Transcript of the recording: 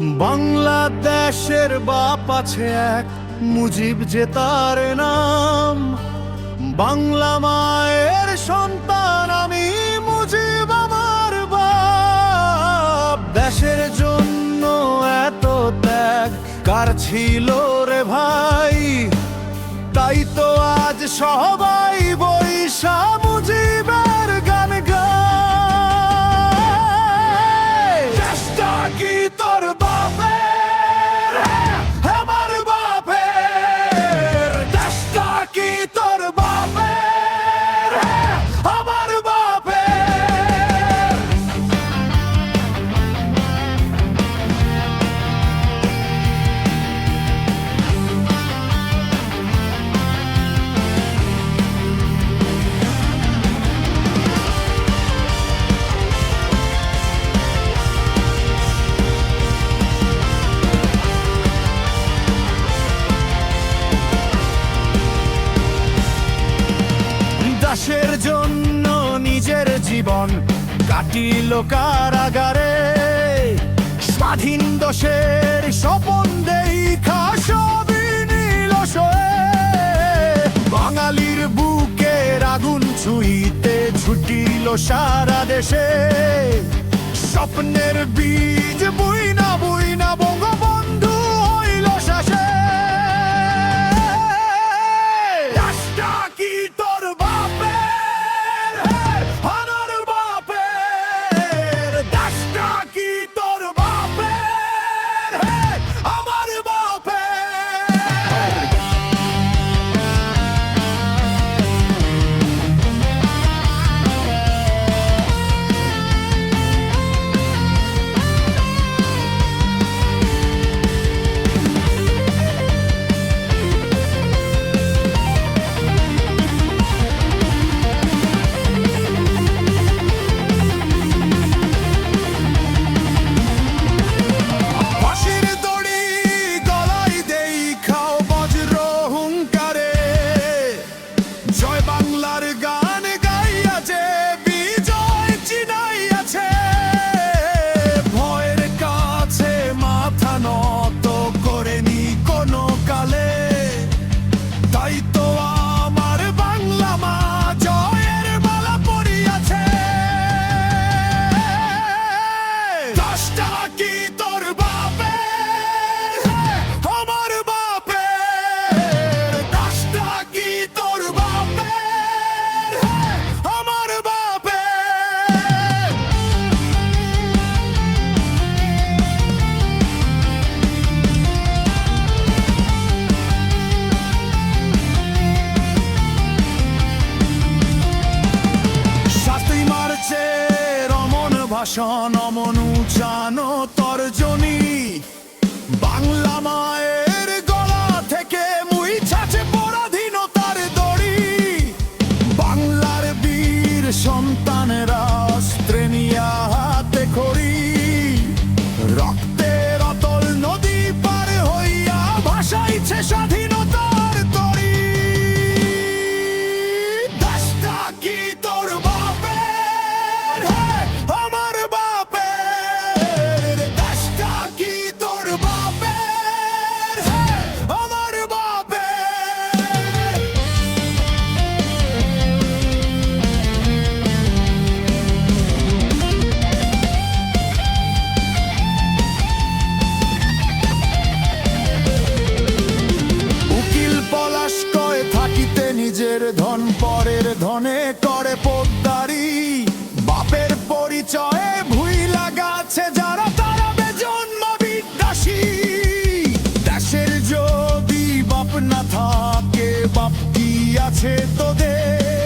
বাংলাদেশের বাপ আছে এক, মুজিব যে তার নাম। বাংলা মায়ের সন্তান, আমি মুজিব আমার বাপ। দেশের জন্য এত ত্যাগ, কার ছিল রে ভাই? তাই তো আজ সবাই বৈশা মুজিবা দেশের জন্য নিজের জীবন কাটিল কারাগারে। স্বাধীন দোষের স্বপন দেখা সবই নীল বাঙালির বুকে আগুন ছুঁইতে ছুটিল সারা দেশে। স্বপ্নের বীজ বুইনা ভাষণ অমনু জানো তর্জনী। বাংলা মায়ের বাপ কি আছে তোদের?